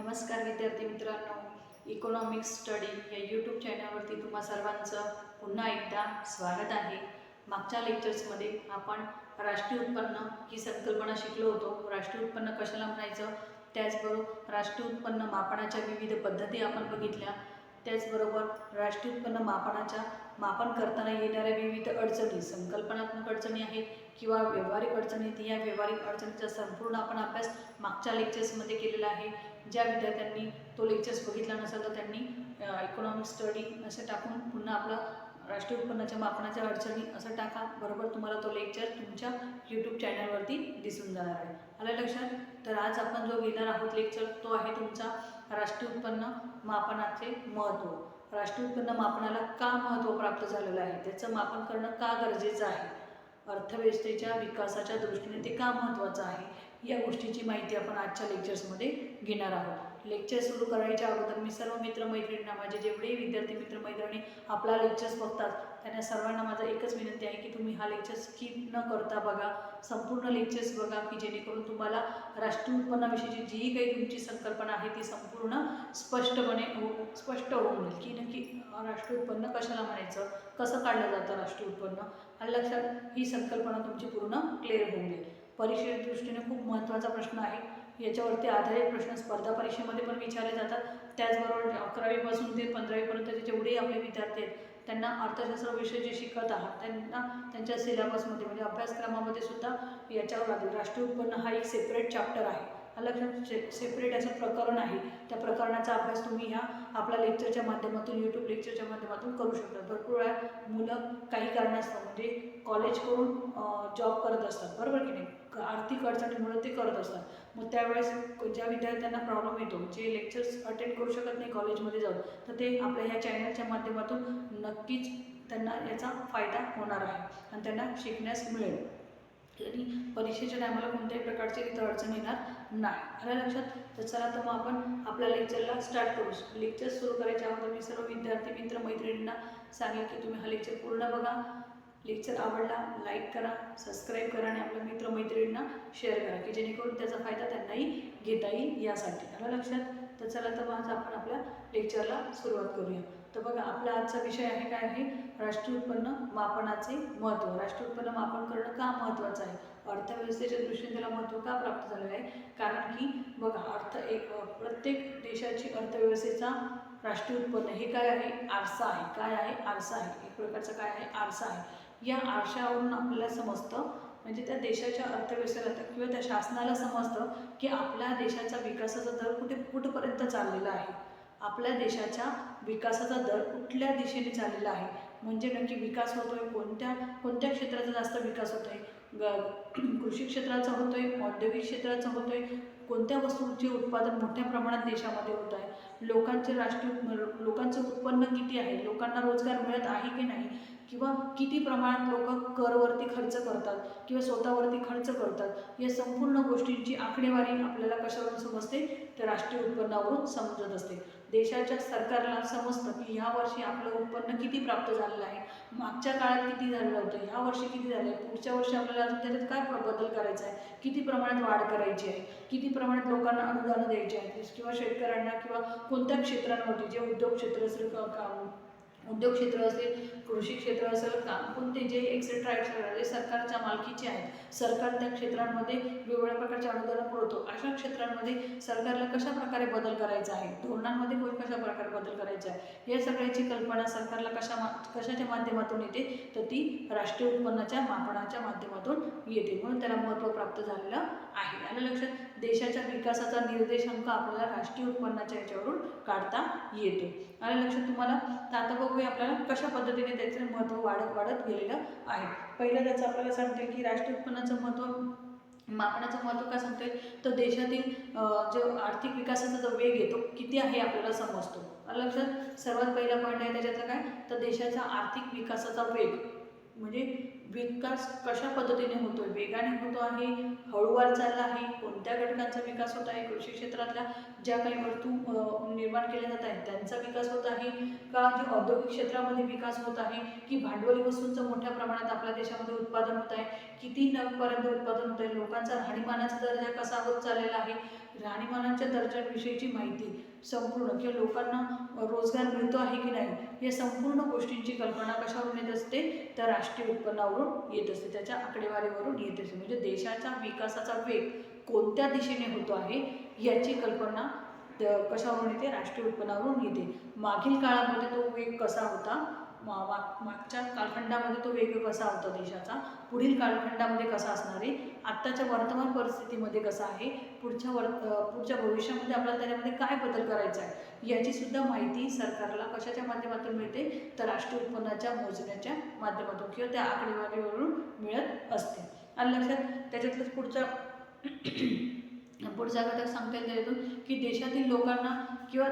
नमस्कार विद्यार्थी मित्रांनो इकॉनॉमिक्स स्टडी या यूट्यूब चॅनलवरती तुम्हा सर्वांचं पुन्हा एकदा स्वागत आहे. मागच्या लेक्चर्समध्ये आपण राष्ट्रीय उत्पन्न ही संकल्पना शिकलो होतो. राष्ट्रीय उत्पन्न कशाला म्हणायचं? त्याचबरोबर राष्ट्रीय उत्पन्न मापनाच्या विविध पद्धती आपण बघितल्या. त्याचबरोबर राष्ट्रीय उत्पन्न मापनाच्या मापन करताना येणाऱ्या विविध अडचणी संकल्पनात्मक अडचणी आहेत किंवा व्यावहारिक अडचणी या व्यावहारिक अडचणीचा संपूर्ण आपण अभ्यास मागच्या लेक्चर्समध्ये केलेला आहे. ज्या विद्यार्थ्यांनी तो लेक्चर्स बघितला नसेल तर त्यांनी इकॉनॉमिक स्टडी असं टाकून पुन्हा आपला राष्ट्रीय उत्पन्नाच्या मापनाच्या अडचणी असं टाका. बरोबर तुम्हाला तो लेक्चर तुमच्या यूट्यूब चॅनलवरती दिसून जाणार आहे. आलं लक्षात? तर आज आपण जो घेणार आहोत लेक्चर तो आहे तुमचा राष्ट्रीय उत्पन्न मापनाचे महत्त्व राष्ट्रीय उत्पन्न मापनाला का महत्त्व प्राप्त झालेलं आहे? त्याचं मापन करणं का गरजेचं आहे? अर्थव्यवस्थेच्या विकासाच्या दृष्टीने ते का महत्त्वाचं आहे? या गोष्टीची माहिती आपण आजच्या लेक्चर्समध्ये घेणार आहोत. लेक्चर सुरू करायच्या अगोदर मी सर्व मित्रमैत्रिणींना माझे जेवढेही विद्यार्थी मित्रमैत्रिणी आपला लेक्चर्स बघतात त्यांना सर्वांना माझा एकच विनंती आहे की तुम्ही हा लेक्चर स्किप न करता बघा संपूर्ण लेक्चर्स बघा की जेणेकरून तुम्हाला राष्ट्रीय उत्पन्नाविषयीची जी काही तुमची संकल्पना आहे ती संपूर्ण स्पष्टपणे होऊ स्पष्ट होऊन की नक्की राष्ट्रीय उत्पन्न कशाला म्हणायचं? कसं काढलं जातं राष्ट्रीय उत्पन्न आणि लक्षात ही संकल्पना तुमची पूर्ण क्लिअर होऊन जाईल. परीक्षे दृष्टीने खूप महत्त्वाचा प्रश्न आहे. याच्यावरती आधारित प्रश्न स्पर्धा परीक्षेमध्ये पण विचारले जातात. त्याचबरोबर अकरावीपासून ते पंधरावीपर्यंतचे जेवढेही आपले विद्यार्थी आहेत त्यांना अर्थशास्त्र विषय जे शिकत आहात त्यांना त्यांच्या सिलेबसमध्ये म्हणजे अभ्यासक्रमामध्ये सुद्धा याच्यावर लागेल. राष्ट्रीय उत्पन्न हा एक सेपरेट चॅप्टर आहे. हा लक्षात से सेपरेट असं प्रकरण आहे. त्या प्रकरणाचा अभ्यास तुम्ही ह्या आपल्या लेक्चरच्या माध्यमातून यूट्यूब लेक्चरच्या माध्यमातून करू शकता. भरपूर वेळा मुलं काही कारणास्तव म्हणजे कॉलेज करून जॉब करत असतात. बरोबर की नाही? क- आर्थिक अडचणीमुळे ते करत असतात. मग त्यावेळेस ज्या विद्यार्थ्यांना प्रॉब्लेम येतो जे लेक्चर्स अटेंड करू शकत नाही कॉलेजमध्ये जाऊन तर ते आपल्या ह्या चॅनलच्या माध्यमातून नक्कीच त्यांना याचा फायदा होणार आहे. आणि त्यांना शिकण्यास मिळेल. आणि परीक्षेच्या टायमाला कोणत्याही प्रकारची तिथं अडचण येणार नाही. आलं लक्षात? तर चला तर मग आपण आपल्या लेक्चरला स्टार्ट करू. लेक्चर सुरू करायच्या अगोदर मी सर्व विद्यार्थी मित्र मैत्रिणींना सांगेल की तुम्ही हा लेक्चर पूर्ण बघा. लेक्चर आवडला लाईक करा सबस्क्राईब करा आणि आपल्या मित्रमैत्रिणींना शेअर करा की जेणेकरून त्याचा फायदा त्यांनाही घेता येईल यासाठी. आलं लक्षात? तर चला तर मग आज आपण आपल्या लेक्चरला सुरुवात करूया. तर बघा आपला आजचा विषय आहे काय आहे? राष्ट्रीय उत्पन्न मापनाचे महत्त्व राष्ट्रीय उत्पन्न मापन करणं का महत्त्वाचं आहे? अर्थव्यवस्थेच्या दृष्टीने त्याला महत्त्व का प्राप्त झालेलं आहे? कारण की बघा अर्थ एक प्रत्येक देशाची अर्थव्यवस्थेचा राष्ट्रीय उत्पन्न हे काय आहे? आरसा आहे. काय आहे? आरसा आहे. एक प्रकारचं काय आहे? आरसा आहे. या आरशावरून आपल्याला समजतं म्हणजे त्या देशाच्या अर्थव्यवस्थेला तर किंवा त्या शासनाला समजतं की आपल्या देशाचा विकासाचा दर कुठे कुठपर्यंत चाललेला आहे? आपल्या देशाच्या विकासाचा दर कुठल्या दिशेने चाललेला आहे? म्हणजे नक्की विकास होतो आहे कोणत्या कोणत्या क्षेत्राचा जास्त विकास होतो आहे ग कृषी क्षेत्राचा आहे औद्योगिक क्षेत्राचा आहे कोणत्या वस्तूंचे उत्पादन मोठ्या प्रमाणात देशामध्ये होत आहे? लोकांचे राष्ट्रीय लोकांचं उत्पन्न किती आहे? लोकांना रोजगार मिळत आहे की नाही? किंवा किती प्रमाणात लोक करवरती खर्च करतात किंवा स्वतःवरती खर्च करतात? या संपूर्ण गोष्टींची आकडेवारी आपल्याला कशावरून समजते? तर राष्ट्रीय उत्पन्नावरून समजत असते. देशाच्या सरकारला समजतं की ह्या वर्षी आपलं उत्पन्न किती प्राप्त झालेलं आहे मागच्या काळात किती झालेलं होतं ह्या वर्षी किती झालं आहे पुढच्या वर्षी आपल्याला अजून त्याच्यात काय बदल करायचा आहे किती प्रमाणात वाढ करायची आहे किती प्रमाणात लोकांना अनुदानं द्यायची आहेत किंवा शेतकऱ्यांना किंवा कोणत्या क्षेत्रांवरती जे उद्योग क्षेत्र असेल उद्योग क्षेत्र असेल कृषी क्षेत्र असेल का कोणते जे एक्सेट्रा एक्सेट्रा जे सरकारच्या मालकीचे आहेत. सरकार त्या क्षेत्रांमध्ये वेगवेगळ्या प्रकारचे अनुदानं पुरवतो. अशा क्षेत्रांमध्ये सरकारला कशा प्रकारे बदल करायचा आहे? धोरणांमध्ये कोण कशा प्रकारे बदल करायचा आहे? या सगळ्याची कल्पना सरकारला कशा मा कशाच्या माध्यमातून येते? तर ती राष्ट्रीय उत्पन्नाच्या मापनाच्या माध्यमातून येते. म्हणून त्याला महत्त्व प्राप्त झालेलं आहे. आलं लक्षात? देशाच्या विकासाचा निर्देशांक आपल्याला राष्ट्रीय उत्पन्नाच्या याच्यावरून काढता येतो. आणि लक्षात तुम्हाला? तर आता बघूया आपल्याला कशा पद्धतीने त्याचं महत्त्व वाढत वाढत गेलेलं आहे. पहिलं त्याचं आपल्याला सांगते की राष्ट्रीय उत्पन्नाचं महत्त्व मापनाचं महत्त्व काय सांगते? तर देशातील जो आर्थिक विकासाचा जो वेग आहे तो किती आहे आपल्याला समजतो. लक्षात? सर्वात पहिला पॉईंट आहे त्याच्यातलं काय? तर देशाचा आर्थिक विकासाचा वेग. म्हणजे विकास कशा पद्धतीने होतोय? वेगाने होतो आहे? हळूवार चालला आहे? कोणत्या घटकांचा विकास होत आहे? कृषी क्षेत्रातल्या ज्या काही वस्तू निर्माण केल्या जात आहेत त्यांचा विकास होत आहे? का जे औद्योगिक क्षेत्रामध्ये विकास होत आहे की भांडवली वस्तूंचं मोठ्या प्रमाणात आपल्या देशामध्ये उत्पादन होत आहे किती नगपर्यंत उत्पादन होत आहे? लोकांचा राहणीमानाचा दर्जा कसा होत चाललेला आहे? राहणीमानांच्या दर्जाविषयीची माहिती संपूर्ण किंवा लोकांना रोजगार मिळतो आहे की नाही या संपूर्ण गोष्टींची कल्पना कशावरून येत असते? तर राष्ट्रीय उत्पन्नावरून येत असते. त्याच्या आकडेवारीवरून येत असते. म्हणजे देशाचा विकासाचा वेग कोणत्या दिशेने होतो आहे याची कल्पना कशावरून येते? राष्ट्रीय उत्पन्नावरून येते. मागील काळामध्ये तो वेग कसा होता? मागच्या कालखंडामध्ये तो वेग कसा होता देशाचा? पुढील कालखंडामध्ये कसा असणार आहे? आत्ताच्या वर्तमान परिस्थितीमध्ये कसा आहे? पुढच्या वर पुढच्या भविष्यामध्ये आपल्याला त्याच्यामध्ये काय बदल करायचा आहे? याची सुद्धा माहिती सरकारला कशाच्या माध्यमातून मिळते? तर राष्ट्रीय उत्पन्नाच्या मोजण्याच्या माध्यमातून किंवा त्या आकडेवारीवरून मिळत असते. आणि लक्षात त्याच्यातलंच पुढचा पुढचा घटक सांगता येईल त्याच्यातून की देशातील लोकांना किंवा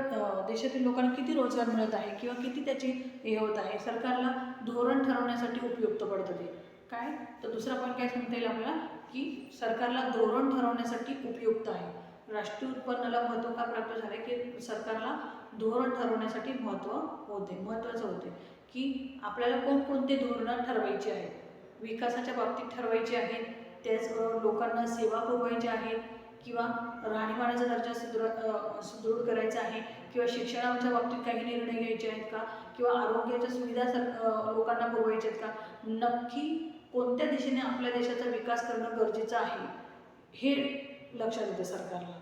देशातील लोकांना किती रोजगार मिळत आहे किंवा किती त्याची हे होत आहे सरकारला धोरण ठरवण्यासाठी उपयुक्त पडतं ते. काय? तर दुसरा पॉईंट काय सांगता येईल आपल्याला? की सरकारला धोरण ठरवण्यासाठी उपयुक्त आहे. राष्ट्रीय उत्पन्नाला महत्त्व का प्राप्त झाले की सरकारला धोरण ठरवण्यासाठी महत्त्व होते महत्त्वाचं होते. की आपल्याला कोणकोणते धोरणं ठरवायची आहेत? विकासाच्या बाबतीत ठरवायची आहेत. त्याचबरोबर लोकांना सेवा पुरवायच्या आहेत किंवा राहणीमानाचा दर्जा सुदृढ सुदृढ करायचा आहे किंवा शिक्षणाच्या बाबतीत काही निर्णय घ्यायचे आहेत का? किंवा आरोग्याच्या सुविधा सर लोकांना पुरवायच्या आहेत का? नक्की कोणत्या दिशेने आपल्या देशाचा विकास करणं गरजेचं आहे हे लक्षात येतं सरकारला.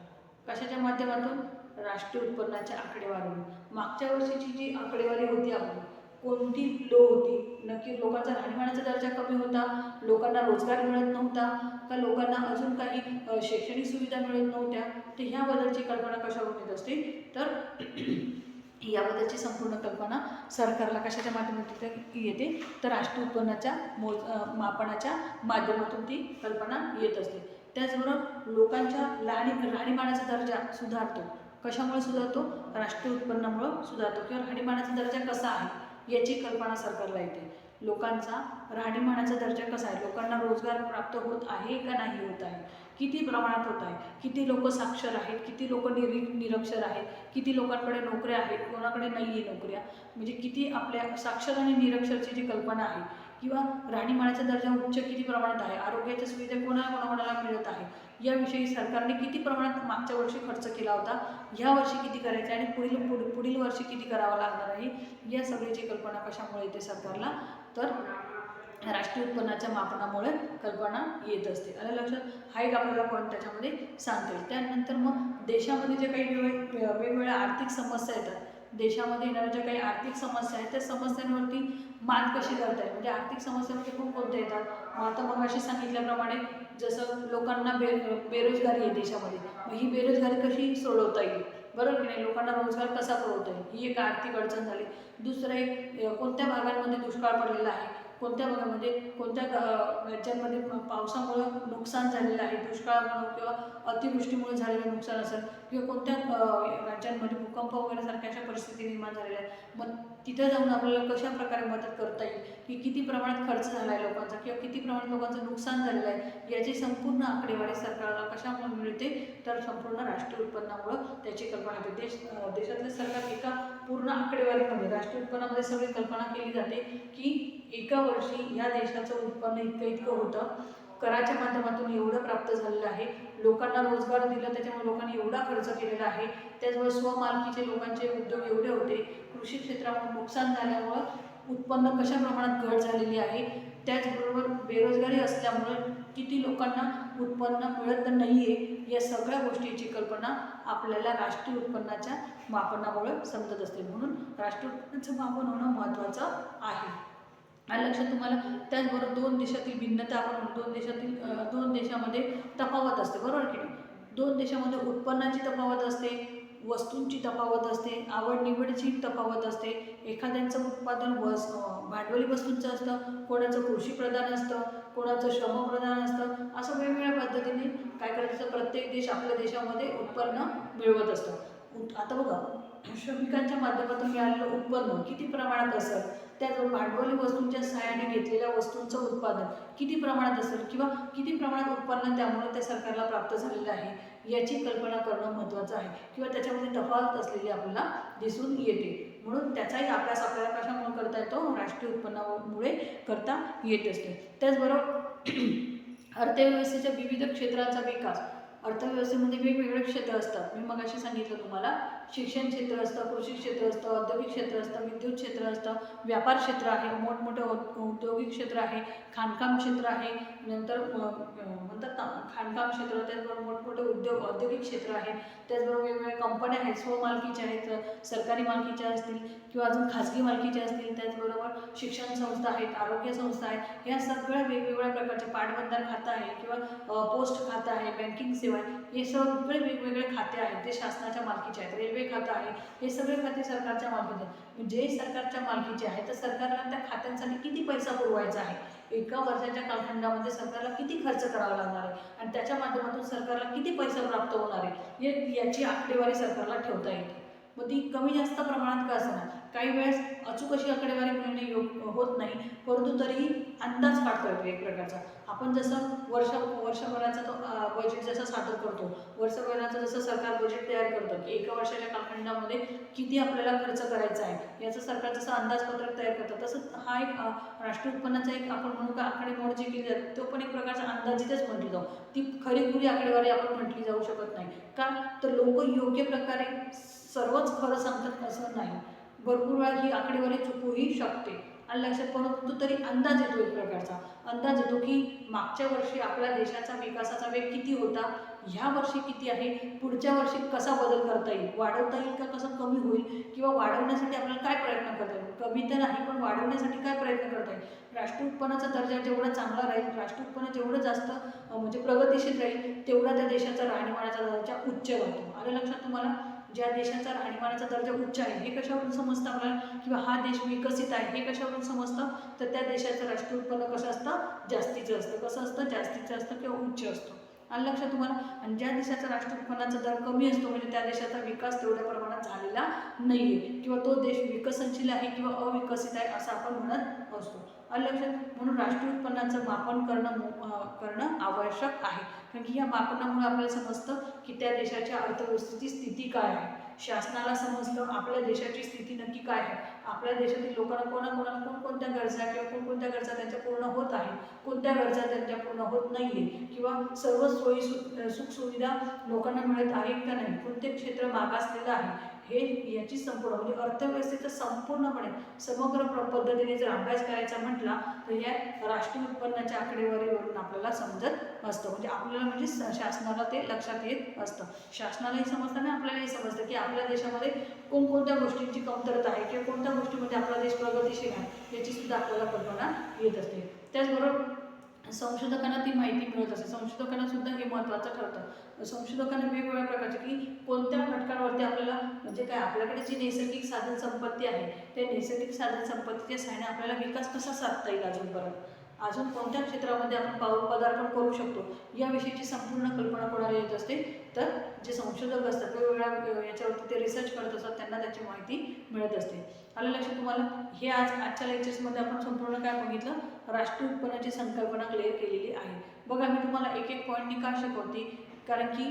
कशाच्या माध्यमातून? राष्ट्रीय उत्पन्नाच्या आकडेवारीवर. मागच्या वर्षीची जी आकडेवारी होती आपली कोणती लो होती? नक्की लोकांचा राहणीमानाचा दर्जा कमी होता लोकांना रोजगार मिळत नव्हता का लोकांना अजून काही शैक्षणिक सुविधा मिळत नव्हत्या? तर ह्याबद्दलची कल्पना कशावरून येत असते? तर याबद्दलची संपूर्ण कल्पना सरकारला कशाच्या माध्यमातून येते? तर राष्ट्रीय उत्पन्नाच्या मोज मापनाच्या माध्यमातून ती कल्पना येत असते. त्याचबरोबर लोकांच्या राहणी राहणीमानाचा दर्जा सुधारतो. कशामुळे सुधारतो? राष्ट्रीय उत्पन्नामुळं सुधारतो. किंवा राहणीमानाचा दर्जा कसा आहे? याची कल्पना सरकारला येते. लोकांचा राहणीमानाचा दर्जा कसा आहे? लोकांना रोजगार प्राप्त होत आहे का नाही होत आहे? किती प्रमाणात होत आहे? किती लोक साक्षर आहेत? किती लोक निरी निरक्षर आहेत? किती लोकांकडे नोकऱ्या आहेत? कोणाकडे नाही आहे नोकऱ्या? म्हणजे किती आपल्या साक्षर आणि निरक्षरची जी कल्पना आहे किंवा राहणीमानाचा दर्जा उच्च किती प्रमाणात आहे? आरोग्याच्या सुविधा कोणा कोणाकोणाला मिळत आहे? याविषयी सरकारने किती प्रमाणात मागच्या वर्षी खर्च केला होता ह्या वर्षी किती करायचा आहे आणि पुढील पुढ पुढील वर्षी किती करावा लागणार आहे या सगळ्याची कल्पना कशामुळे येते सरकारला? तर राष्ट्रीय उत्पन्नाच्या मापनामुळे कल्पना येत असते. आलं लक्षात? हा एक आपल्याला पॉईंट त्याच्यामध्ये सांगता येईल. त्यानंतर मग देशामध्ये जे काही वेगवेगळ्या आर्थिक समस्या येतात देशामध्ये येणाऱ्या ज्या काही आर्थिक समस्या आहेत त्या समस्यांवरती मात कशी करता येईल म्हणजे आर्थिक समस्यांमध्ये खूप कोणत्या येतात. आता मग अशी सांगितल्याप्रमाणे जसं लोकांना बे बेरोजगारी आहे देशामध्ये मग ही बेरोजगारी कशी सोडवता येईल? बरोबर की नाही? लोकांना रोजगार कसा पुरवता येईल? ही एक आर्थिक अडचण झाली. दुसरं एक कोणत्या भागांमध्ये दुष्काळ पडलेला आहे? कोणत्या भागामध्ये म्हणजे कोणत्या राज्यांमध्ये पावसामुळं नुकसान झालेलं आहे दुष्काळामुळं किंवा अतिवृष्टीमुळे झालेलं नुकसान असेल किंवा कोणत्या राज्यांमध्ये भूकंप वगैरे सारख्या अशा परिस्थिती निर्माण झालेल्या आहेत मग तिथं जाऊन आपल्याला कशा प्रकारे मदत करता येईल? की किती प्रमाणात खर्च झाला आहे लोकांचा किंवा किती प्रमाणात लोकांचं नुकसान झालेलं आहे याची संपूर्ण आकडेवारी सरकारला कशामुळे मिळते? तर संपूर्ण राष्ट्रीय उत्पन्नामुळं त्याची कल्पना येते देश देशातले सरकार एका पूर्ण आकडेवारीमध्ये राष्ट्रीय उत्पन्नामध्ये सगळी कल्पना केली जाते की एका वर्षी या देशाचं उत्पन्न इतकं इतकं होतं. कराच्या माध्यमातून एवढं प्राप्त झालेलं आहे. लोकांना रोजगार दिला त्याच्यामुळे लोकांनी एवढा खर्च केलेला आहे. त्याचबरोबर स्वमालकीचे लोकांचे उद्योग एवढे होते. कृषी क्षेत्रामुळे नुकसान झाल्यामुळं उत्पन्न कशा प्रमाणात घट झालेली आहे त्याचबरोबर बेरोजगारी असल्यामुळं किती लोकांना उत्पन्न मिळत नाही आहे या सगळ्या गोष्टीची कल्पना आपल्याला राष्ट्रीय उत्पन्नाच्या मापनामुळे समजत असते. म्हणून राष्ट्रीय उत्पन्नाचं मापन होणं महत्त्वाचं आहे. आणि लक्षात तुम्हाला त्याचबरोबर दोन देशातील भिन्नता आपण दोन देशातील दोन देशामध्ये तफावत असते बरोबर की नाही? दोन देशामध्ये उत्पन्नाची तफावत असते वस्तूंची तफावत असते आवड निवडीची तफावत असते एखाद्यांचं उत्पादन वस भांडवली वस्तूंचं असतं कोणाचं कृषीप्रधान असतं कोणाचं श्रमप्रधान असतं असं वेगवेगळ्या पद्धतीने काय करायचं प्रत्येक देश आपल्या देशामध्ये उत्पन्न मिळवत असतं. आता बघा श्रमिकांच्या माध्यमातून मिळालेलं उत्पन्न किती प्रमाणात असेल? त्या भांडवली वस्तूंच्या सहाय्याने घेतलेल्या वस्तूंचं उत्पादन किती प्रमाणात असेल किंवा किती प्रमाणात उत्पन्न त्यामुळे त्या सरकारला प्राप्त झालेलं आहे याची कल्पना करणं महत्त्वाचं आहे किंवा त्याच्यामध्ये तफावत असलेली आपल्याला दिसून येते. म्हणून त्याचाही अभ्यास आपल्याला कशामुळे करता येतो? राष्ट्रीय उत्पन्नामुळे करता येत असतो. त्याचबरोबर अर्थव्यवस्थेच्या विविध क्षेत्राचा विकास. अर्थव्यवस्थेमध्ये वेगवेगळे क्षेत्र असतात. मी मगाशी सांगितलं तुम्हाला शिक्षण क्षेत्र असतं कृषी क्षेत्र असतं औद्योगिक क्षेत्र असतं विद्युत क्षेत्र असतं व्यापार क्षेत्र आहे मोठमोठे औद्योगिक क्षेत्र आहे खाणकाम क्षेत्र आहे नंतर म्हणतात ना खाणकाम क्षेत्र त्याचबरोबर मोठमोठे उद्योग औद्योगिक क्षेत्र आहे त्याचबरोबर वेगवेगळ्या कंपन्या आहेत स्वमालकीच्या आहेत सरकारी मालकीच्या असतील किंवा अजून खाजगी मालकीच्या असतील त्याचबरोबर शिक्षण संस्था आहेत आरोग्य संस्था आहेत या सगळ्या वेगवेगळ्या प्रकारचे पाटबंधार खातं आहे किंवा पोस्ट खातं आहे बँकिंग सेवा आहे हे सगळे वेगवेगळे खाते आहेत ते शासनाच्या मालकीचे आहेत रेल्वे खातं आहे हे सगळे खाते सरकारच्या मालकीचे आहेत. जे सरकारच्या मालकीचे आहे तर सरकारला त्या खात्यांसाठी किती पैसा पुरवायचा आहे? एका वर्षाच्या कालखंडामध्ये सरकारला किती खर्च करावा लागणार आहे? आणि त्याच्या माध्यमातून सरकारला किती पैसा प्राप्त होणार आहे? हे याची आकडेवारी सरकारला ठेवता येते. मग ती कमी जास्त प्रमाणात का असणार? काही वेळेस अचूक अशी आकडेवारी मिळणे योग होत नाही परंतु तरीही अंदाज काढता येतो एक प्रकारचा. आपण जसं वर्ष वर्षभराचा तो बजेट जसं सादर करतो वर्षभराचं जसं सरकार बजेट तयार करतं की एका वर्षाच्या कालखंडामध्ये किती आपल्याला खर्च करायचा आहे याचं सरकार जसं अंदाजपत्रक तयार करतं तसंच हा एक राष्ट्रीय उत्पन्नाचा एक आपण म्हणू का आकडेमोड जी केली जाते तो पण एक प्रकारचा अंदाजितच म्हटली जाऊ. ती खरीखुरी आकडेवारी आपण म्हटली जाऊ शकत नाही. का? तर लोक योग्य प्रकारे सर्वच खरं सांगतात असं नाही. भरपूर वेळा ही आकडेवारी चुकूही शकते. आणि लक्षात परंतु तरी अंदाज येतो एक प्रकारचा. अंदाज येतो की मागच्या वर्षी आपल्या देशाचा विकासाचा वेग किती होता? ह्या वर्षी किती आहे? पुढच्या वर्षी कसा बदल करता येईल? वाढवता येईल का? कसं कमी होईल? किंवा वाढवण्यासाठी आपल्याला काय प्रयत्न करता येईल? कमी तर नाही पण वाढवण्यासाठी काय प्रयत्न करता येईल? राष्ट्रीय उत्पन्नाचा दर्जा जेवढा चांगला राहील राष्ट्रीय उत्पन्न जेवढं जास्त म्हणजे प्रगतीशील राहील तेवढा त्या देशाचा राहणीमानाचा दर्जा उच्च राहतो आलं लक्षात तुम्हाला? ज्या देशाचा राहणीमानाचा दर्जा उच्च आहे हे कशावरून समजतं आपल्याला? किंवा हा देश विकसित आहे हे कशावरून समजतं? तर त्या देशाचं राष्ट्रीय उत्पन्न कसं असतं? जास्तीचं असतं. कसं असतं? जास्तीचं असतं किंवा उच्च असतं. आलं लक्षात तुम्हाला आणि ज्या देशाचा राष्ट्रीय उत्पन्नाचा दर कमी असतो म्हणजे त्या देशाचा विकास तेवढ्या प्रमाणात झालेला नाही आहे किंवा तो देश विकसनशील आहे किंवा अविकसित आहे असं आपण म्हणत असतो. आलं लक्षात म्हणून राष्ट्रीय उत्पन्नाचं मापन करणं मो- करणं आवश्यक आहे. कारण की या मापनामुळे आपल्याला समजतं की त्या देशाच्या अर्थव्यवस्थेची स्थिती काय आहे. शासनाला समजतं आपल्या देशाची स्थिती नक्की काय आहे. आपल्या देशातील लोकांना कोणाकोणाला कोणकोणत्या गरजा किंवा कोणकोणत्या गरजा त्यांच्या पूर्ण होत आहे कोणत्या गरजा त्यांच्या पूर्ण होत नाही आहे किंवा सर्व सोयी सु सुखसुविधा लोकांना मिळत आहे का नाही कोणते क्षेत्र मागासलेलं आहे हे याची संपूर्ण म्हणजे अर्थव्यवस्थेचा संपूर्णपणे समग्र प्र पद्धतीने जर अभ्यास करायचा म्हटला तर या राष्ट्रीय उत्पन्नाच्या आकडेवारीवरून आपल्याला समजत असतं. म्हणजे आपल्याला म्हणजे स- शासनाला ते लक्षात येत असतं. शासनालाही समजतं आणि आपल्यालाही समजतं की आपल्या देशामध्ये कोणकोणत्या गोष्टींची कमतरता आहे किंवा कोणत्या गोष्टीमध्ये आपला देश प्रगतीशील आहे याची सुद्धा आपल्याला कल्पना येत असते. त्याचबरोबर संशोधकांना ती माहिती मिळत असते. संशोधकांना सुद्धा हे महत्त्वाचं ठरतं. संशोधकांना वेगवेगळ्या प्रकारचे की कोणत्या घटकांवरती आपल्याला म्हणजे काय आपल्याकडे जी नैसर्गिक साधन संपत्ती आहे त्या नैसर्गिक साधन संपत्तीच्या सहाय्याने आपल्याला विकास कसा साधता येईल अजूनपर्यंत? अजून कोणत्या क्षेत्रामध्ये आपण पाऊल पदार्पण करू शकतो? याविषयीची संपूर्ण कल्पना कोणाला येत असते? तर जे संशोधक असतात वेगवेगळ्या याच्यावरती ते रिसर्च करत असतात त्यांना त्याची माहिती मिळत असते. आलं लक्षात तुम्हाला? हे आज आजच्या लेक्चर्समध्ये आपण संपूर्ण काय बघितलं? राष्ट्रीय उत्पन्नाची संकल्पना क्लिअर केलेली आहे. बघा मी तुम्हाला एक एक पॉईंटनी का शिकवते? कारण की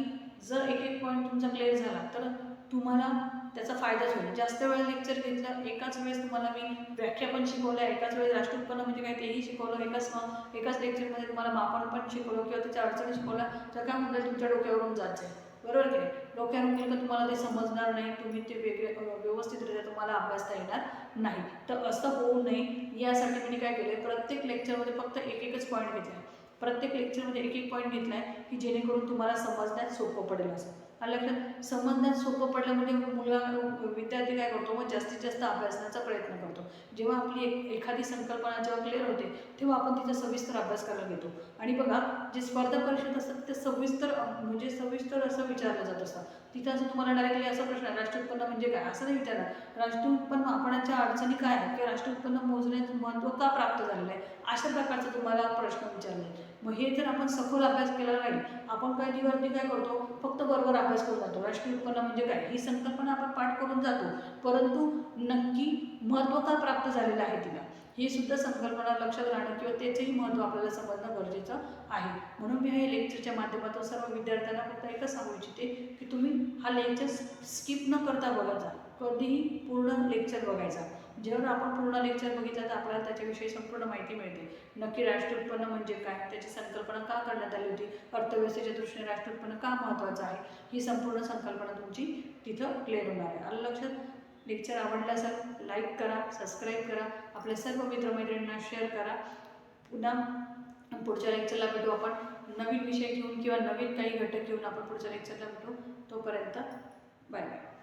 जर एक एक पॉईंट तुमचा क्लिअर झाला तर तुम्हाला त्याचा फायदाच होईल. जास्त वेळ लेक्चर घेतलं एकाच वेळेस तुम्हाला मी व्याख्या पण शिकवल्या एकाच वेळेस राष्ट्रीय उत्पन्न म्हणजे काय तेही शिकवलं एकाच एकाच लेक्चरमध्ये तुम्हाला मापन पण शिकवलं किंवा त्याच्या अडचणी शिकवल्या तर काय म्हणतात तुमच्या डोक्यावरून जात जाईल. बरोबर की नाही होतील गेलं तर तुम्हाला ते समजणार नाही तुम्ही ते वेगळे व्यवस्थितरित्या तुम्हाला अभ्यासता येणार नाही. तर असं होऊ नये यासाठी मी काय केलं प्रत्येक लेक्चरमध्ये फक्त एक एकच पॉईंट घेतला प्रत्येक लेक्चरमध्ये एक एक पॉईंट घेतला आहे की जेणेकरून तुम्हाला समजण्यात सोपं पडेल असं. लक्षात समजण्यात सोपं पडलं म्हणजे मुलगा विद्यार्थी काय करतो? मग जास्तीत जास्त अभ्यासण्याचा प्रयत्न करतो. जेव्हा आपली एक एखादी संकल्पना जेव्हा क्लिअर होते तेव्हा आपण तिचा सविस्तर अभ्यास करायला घेतो. आणि बघा जे स्पर्धा परीक्षेत असतात ते सविस्तर म्हणजे सविस्तर असं विचारलं जात असतं. तिथं असं तुम्हाला डायरेक्टली असा प्रश्न आहे राष्ट्रीय उत्पन्न म्हणजे काय? असं नाही विचारणार राष्ट्रीय उत्पन्न आपणाच्या अडचणी काय आहे किंवा राष्ट्रीय उत्पन्न मोजण्याचं महत्त्व का प्राप्त झालेलं आहे? अशा प्रकारचा तुम्हाला प्रश्न विचारला आहे मग हे जर आपण सखोल अभ्यास केला नाही आपण काय दिवसनी काय करतो? फक्त बरोबर अभ्यास करून जातो. राष्ट्रीय उत्पन्न म्हणजे काय? ही संकल्पना आपण पाठ करून जातो. परंतु नक्की महत्त्व का प्राप्त झालेलं आहे तिला. ही सुद्धा संकल्पना लक्षात राहणं किंवा त्याचंही महत्त्व आपल्याला समजणं गरजेचं आहे. म्हणून मी हे लेक्चरच्या माध्यमातून सर्व विद्यार्थ्यांना फक्त एकच सांगू इच्छिते की तुम्ही हा लेक्चर स्किप न करता बघायचा कधीही पूर्ण लेक्चर बघायचा. जेव्हा आपण पूर्ण लेक्चर बघितलं तर आपल्याला त्याच्याविषयी संपूर्ण माहिती मिळते. नक्की राष्ट्रीय उत्पन्न म्हणजे काय? त्याची संकल्पना का करण्यात आली होती? अर्थव्यवस्थेच्या दृष्टीने राष्ट्रीय उत्पन्न का महत्त्वाचं आहे? ही संपूर्ण संकल्पना तुमची तिथं क्लिअर होणार आहे. आलं लक्षात? लेक्चर आवडलं असेल लाईक करा सबस्क्राईब करा. आपल्या सर्व मित्रमैत्रिणींना शेअर करा. पुन्हा पुढच्या लेक्चरला भेटू आपण. नवीन विषय घेऊन किंवा नवीन काही घटक घेऊन आपण पुढच्या लेक्चरला भेटू. तोपर्यंत बाय बाय